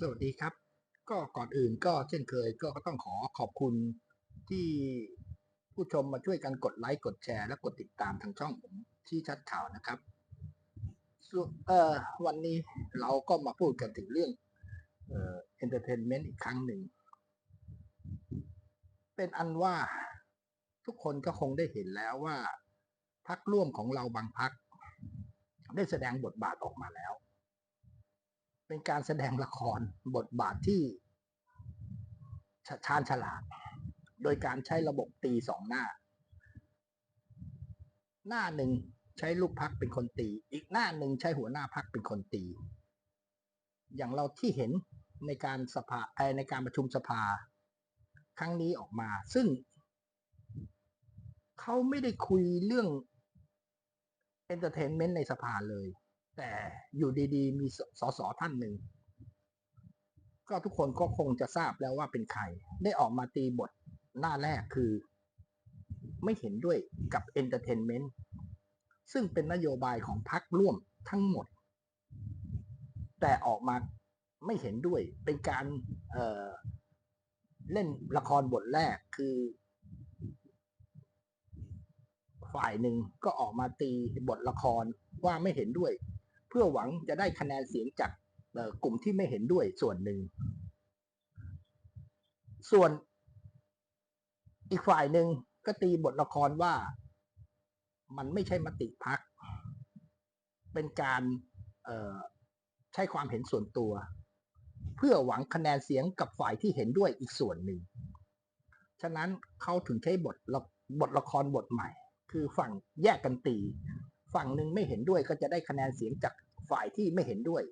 สวัสดีครับ ก็ก่อนอื่นก็เช่นเคยก็ต้องขอขอบคุณที่ผู้ชมมาช่วยกันกดไลค์กดแชร์และกดติดตามทางช่องผมที่ชัดข่าวนะครับวนเอ่อวันนี้เราก็มาพูดกันถึงเรื่องเอ่อ entertainment อีกครั้งหนึ่ง เป็นอันว่าทุกคนก็คงได้เห็นแล้วว่าพักร่วมของเราบางพัก ได้แสดงบทบาทออกมาแล้ว เป็นการแสดงละครบทบาทที่ชชาญฉลาด โดยการใช้ระบบตีสองหน้า หน้าหนึ่งใช้ลูกพักเป็นคนตี อีกหน้าหนึ่งใช้หัวหน้าพักเป็นคนตี อย่างเราที่เห็นในการสภาในการประชุมสภา ครั้งนี้ออกมา ซึ่งเขาไม่ได้คุยเรื่องเอนเตอร์เทนเมนต์ในสภาเลย แต่อยู่ดีๆ มีสสท่านหนึ่ง ก็ทุกคนก็คงจะทราบแล้วว่าเป็นใคร ได้ออกมาตีบทหน้าแรกคือ ไม่เห็นด้วยกับเอนเตอร์เทนเมนต์ซึ่งเป็นนโยบายของพรรคร่วมทั้งหมด แต่ออกมาไม่เห็นด้วยเป็นการเเล่นละครบทแรกคือ ฝ่ายหนึ่งก็ออกมาตีบทละครว่าไม่เห็นด้วย เพื่อหวังจะได้คะแนนเสียงจากกลุ่มที่ไม่เห็นด้วยส่วนหนึ่ง ส่วนอีกฝ่ายหนึ่งก็ตีบทละครว่ามันไม่ใช่มติพัก เป็นการใช้ความเห็นส่วนตัว เพื่อหวังคะแนนเสียงกับฝ่ายที่เห็นด้วยอีกส่วนหนึ่ง ฉะนั้นเขาถึงใช้บทบทละครบทใหม่ คือฝั่งแยกกันตี ฝั่งหนึ่งไม่เห็นด้วยก็จะได้คะแนนเสียงจากฝ่ายที่ไม่เห็นด้วย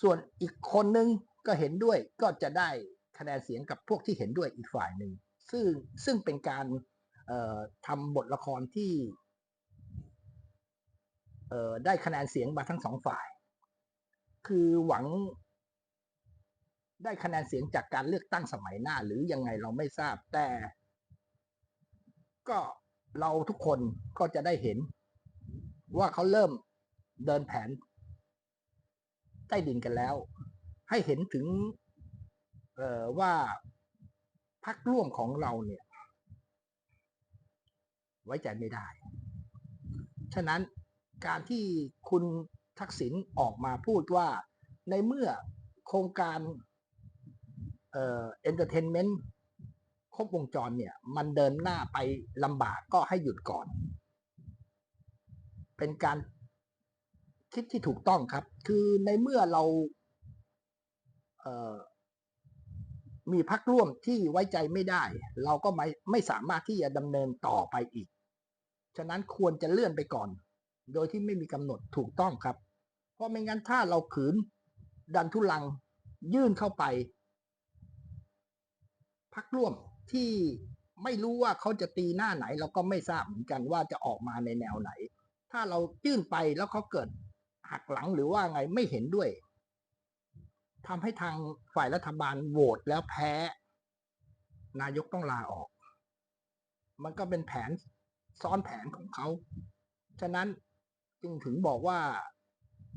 ส่วนอีกคนนึงก็เห็นด้วยก็จะได้คะแนนเสียงกับพวกที่เห็นด้วยอีกฝ่ายหนึ่งซึ่งซึ่งเป็นการทำบทละครที่ได้คะแนนเสียงมาทั้งสองฝ่าย คือหวังได้คะแนนเสียงจากการเลือกตั้งสมัยหน้า หรือยังไงเราไม่ทราบแต่ ก็เราทุกคนก็จะได้เห็น ว่าเขาเริ่มเดินแผน ใต้ดินกันแล้ว ให้เห็นถึงเออว่าพักร่วมของเราเนี่ย ไว้ใจไม่ได้ ฉะนั้นการที่คุณทักษิณออกมาพูดว่าในเมื่อโครงการเอ่อเอนเตอร์เทนเมนต์ครบวงจรเนี่ย มันเดินหน้าไปลำบากก็ให้หยุดก่อน เป็นการคิดที่ถูกต้องครับ คือในเมื่อเราเมีพักร่วมที่ไว้ใจไม่ได้ เราก็ไม่ไม่สามารถที่จะดำเนินต่อไปอีก ฉะนั้นควรจะเลื่อนไปก่อน โดยที่ไม่มีกำหนดถูกต้องครับ เพราะไม่งั้นถ้าเราขืน ดันทุลังยื่นเข้าไป พักร่วมที่ไม่รู้ว่าเขาจะตีหน้าไหน เราก็ไม่ทราบเหมือนกันว่าจะออกมาในแนวไหน ถ้าเรายื่นไปแล้วเขาเกิดหักหลังหรือว่าไงไม่เห็นด้วยทำให้ทางฝ่ายรัฐบาลโหวตแล้วแพ้ นายกต้องลาออก มันก็เป็นแผนซ้อนแผนของเขา ฉะนั้นจึงถึงบอกว่า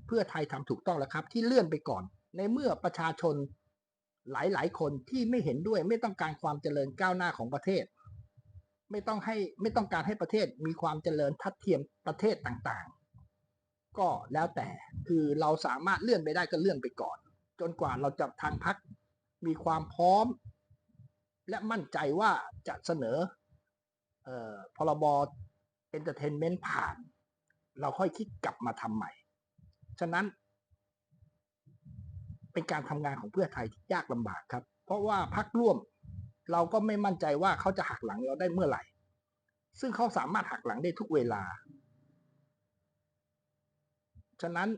เพื่อไทยทำถูกต้องแล้วครับ ที่เลื่อนไปก่อน ในเมื่อประชาชนหลาย ๆ คนที่ไม่เห็นด้วยไม่ต้องการความเจริญก้าวหน้าของประเทศ ไม่ต้องให้ไม่ต้องการให้ประเทศมีความเจริญทัดเทียมประเทศต่างๆ ก็แล้วแต่คือเราสามารถเลื่อนไปได้ก็เลื่อนไปก่อน จนกว่าเราจะทางพักมีความพร้อม และมั่นใจว่าจะเสนอเอ่อพรบเอนเตอร์เทนเมนต์ผ่าน เราค่อยคิดกลับมาทำใหม่ ฉะนั้น เป็นการทำงานของเพื่อไทยที่ยากลำบากครับ เพราะว่าพักร่วม เราก็ไม่มั่นใจว่าเขาจะหักหลังเราได้เมื่อไหร่ ซึ่งเขาสามารถหักหลังได้ทุกเวลา ฉะนั้น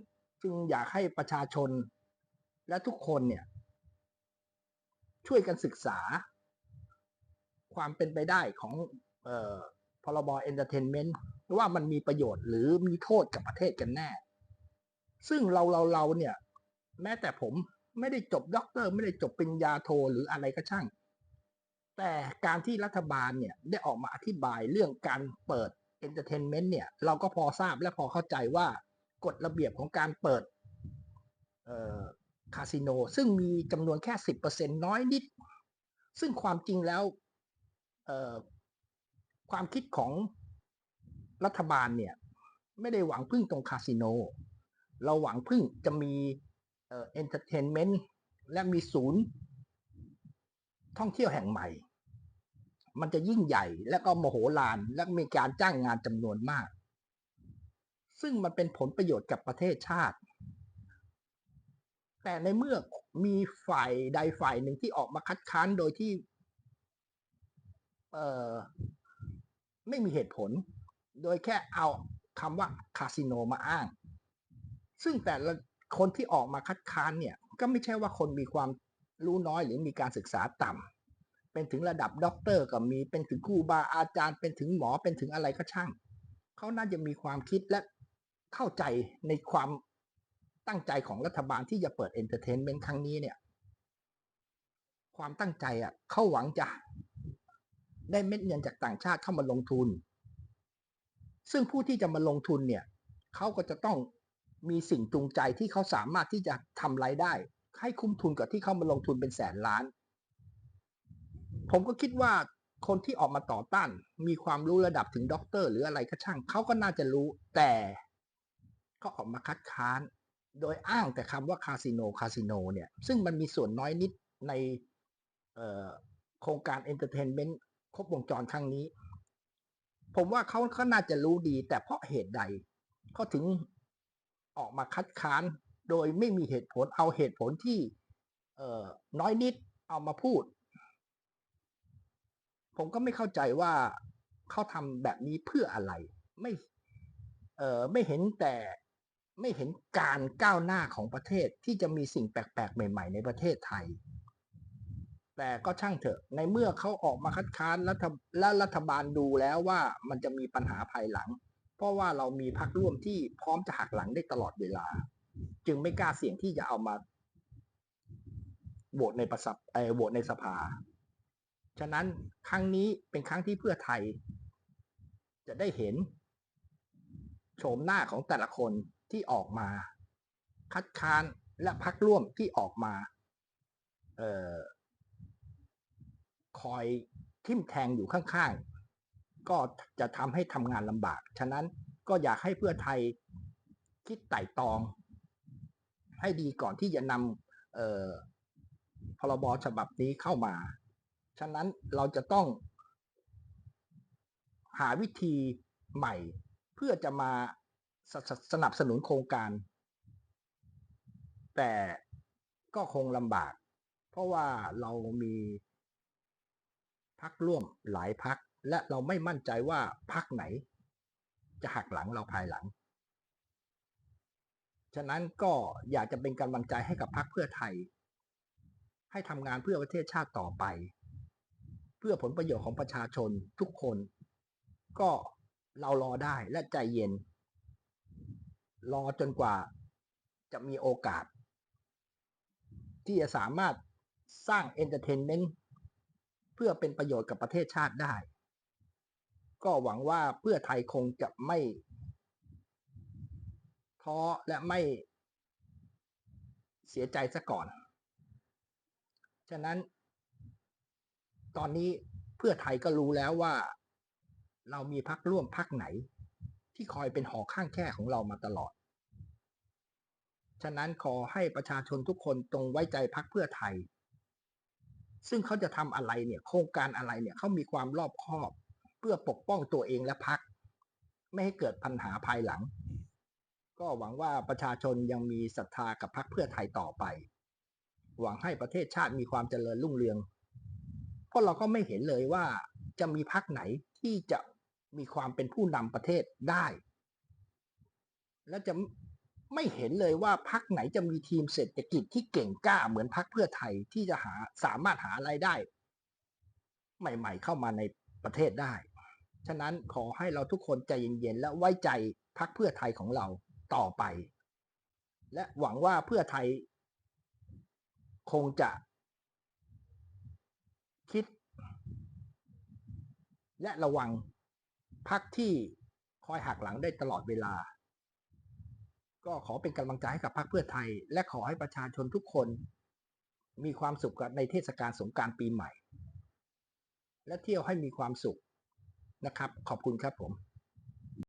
จึงอยากให้ประชาชนและทุกคนเนี่ย ช่วยกันศึกษา ความเป็นไปได้ของออพรบเอนเตอร์เทนเมนต์ว่ามันมีประโยชน์หรือมีโทษกับประเทศกันแน่ ซึ่งเราเราเราเนี่ย แม้แต่ผมไม่ได้จบด็อกเตอร์ ไม่ได้จบปริญญาโทหรืออะไรก็ช่าง แต่การที่รัฐบาลเนี่ยได้ออกมาอธิบายเรื่องการเปิดเอนเตอร์เทนเมนต์เนี่ยเราก็พอทราบและพอเข้าใจว่ากฎระเบียบของการเปิดคาสิโน ซึ่งมีจำนวนแค่สิบเปอร์เซ็นน้อยนิด ซึ่งความจริงแล้วความคิดของรัฐบาลเนี่ย ไม่ได้หวังพึ่งตรงคาสิโน เราหวังพึ่งจะมีเอนเตอร์เทนเมนต์และมีศูนย์ ท่องเที่ยวแห่งใหม่ มันจะยิ่งใหญ่และก็โมโหฬารและมีการจ้างงานจำนวนมาก ซึ่งมันเป็นผลประโยชน์กับประเทศชาติ แต่ในเมื่อมีฝ่ายใดฝ่ายหนึ่งที่ออกมาคัดค้านโดยที่ เออไม่มีเหตุผล โดยแค่เอาคำว่าคาสิโนมาอ้าง ซึ่งแต่ละคนที่ออกมาคัดค้านเนี่ย ก็ไม่ใช่ว่าคนมีความ รู้น้อยหรือมีการศึกษาต่ำเป็นถึงระดับด็อกเตอร์ก็มีเป็นถึงครูบาอาจารย์ เป็นถึงหมอเป็นถึงอะไรก็ช่างเขาน่าจะมีความคิดและเข้าใจในความตั้งใจของรัฐบาลที่จะเปิดเอนเตอร์เทนเมนต์ครั้งนี้เนี่ย ความตั้งใจอะเขาหวังจะได้เม็ดเงินจากต่างชาติเข้ามาลงทุน ซึ่งผู้ที่จะมาลงทุนเนี่ยเขาก็จะต้องมีสิ่งจูงใจที่เขาสามารถที่จะทำรายได้ ให้คุ้มทุนกับที่เข้ามาลงทุนเป็นแสนล้าน ผมก็คิดว่าคนที่ออกมาต่อต้าน มีความรู้ระดับถึงด็อกเตอร์หรืออะไรก็ช่างเขาก็น่าจะรู้แต่ก็ออกมาคัดค้าน โดยอ้างแต่คำว่าคาสิโนคาสิโนเนี่ย ซึ่งมันมีส่วนน้อยนิดในโครงการเอนเตอร์เทนเมนต์ครบวงจรครั้งนี้ ผมว่าเขาเขาน่าจะรู้ดี แต่เพราะเหตุใดเขาถึงออกมาคัดค้าน โดยไม่มีเหตุผลเอาเหตุผลที่เออน้อยนิดเอามาพูด ผมก็ไม่เข้าใจว่าเขาทำแบบนี้เพื่ออะไร ไม่เออไม่เห็นแต่ไม่เห็นการก้าวหน้าของประเทศที่จะมีสิ่งแปลกๆ ใหม่ ๆ ในประเทศไทย แต่ก็ช่างเถอะ ในเมื่อเขาออกมาคัดค้านรัฐและรัฐบาลดูแล้วว่ามันจะมีปัญหาภายหลัง เพราะว่าเรามีพักร่วมที่พร้อมจะหักหลังได้ตลอดเวลา จึงไม่กล้าเสี่ยงที่จะเอามาโหวตในประสับเออโหวตในสภา ฉะนั้นครั้งนี้เป็นครั้งที่เพื่อไทย จะได้เห็น โฉมหน้าของแต่ละคนที่ออกมา คัดค้านและพักร่วมที่ออกมา เอ่อคอยทิ่มแทงอยู่ข้างๆ ก็จะทำให้ทำงานลำบาก ฉะนั้นก็อยากให้เพื่อไทยคิดไต่ตอง ให้ดีก่อนที่จะนำพรบฉบับนี้เข้ามา ฉะนั้นเราจะต้องหาวิธีใหม่เพื่อจะมาสสสนับสนุนโครงการ แต่ก็คงลำบาก เพราะว่าเรามีพักร่วมหลายพัก และเราไม่มั่นใจว่าพักไหน จะหักหลังเราภายหลัง ฉะนั้นก็อยากจะเป็นกำลังใจให้กับพักเพื่อไทย ให้ทำงานเพื่อประเทศชาติต่อไป เพื่อผลประโยชน์ของประชาชนทุกคน ก็เรารอได้และใจเย็น รอจนกว่าจะมีโอกาส ที่จะสามารถสร้างเอนเตอร์เทนเมนต์เพื่อเป็นประโยชน์กับประเทศชาติได้ ก็หวังว่าเพื่อไทยคงจะไม่ ท้อและไม่เสียใจซะก่อน ฉะนั้น ตอนนี้เพื่อไทยก็รู้แล้วว่า เรามีพักร่วมพักไหน ที่คอยเป็นหอข้างแค่ของเรามาตลอด ฉะนั้นขอให้ประชาชนทุกคนตรงไว้ใจพักเพื่อไทย ซึ่งเขาจะทำอะไรเนี่ย โครงการอะไรเนี่ยเขามีความรอบคอบ เพื่อปกป้องตัวเองและพัก ไม่ให้เกิดปัญหาภายหลัง ก็หวังว่าประชาชนยังมีศรัทธากับพักเพื่อไทยต่อไป หวังให้ประเทศชาติมีความเจริญรุ่งเรือง เพราะเราก็ไม่เห็นเลยว่าจะมีพักไหนที่จะมีความเป็นผู้นำประเทศได้ และจะไม่เห็นเลยว่าพักไหนจะมีทีมเศรษฐกิจที่เก่งกล้าเหมือนพักเพื่อไทยที่จะหาสามารถหาไรายได้ ใหม่ ๆ เข้ามาในประเทศได้ ฉะนั้นขอให้เราทุกคนใจเย็นๆและไว้ใจพักเพื่อไทยของเรา ต่อไป และหวังว่าเพื่อไทยคงจะคิด และระวังพักที่คอยหักหลังได้ตลอดเวลา ก็ขอเป็นกำลังใจให้กับพรรคเพื่อไทย และขอให้ประชาชนทุกคน มีความสุขในเทศกาลสงกรารปีใหม่ และเที่ยวให้มีความสุขนะครับ ขอบคุณครับผม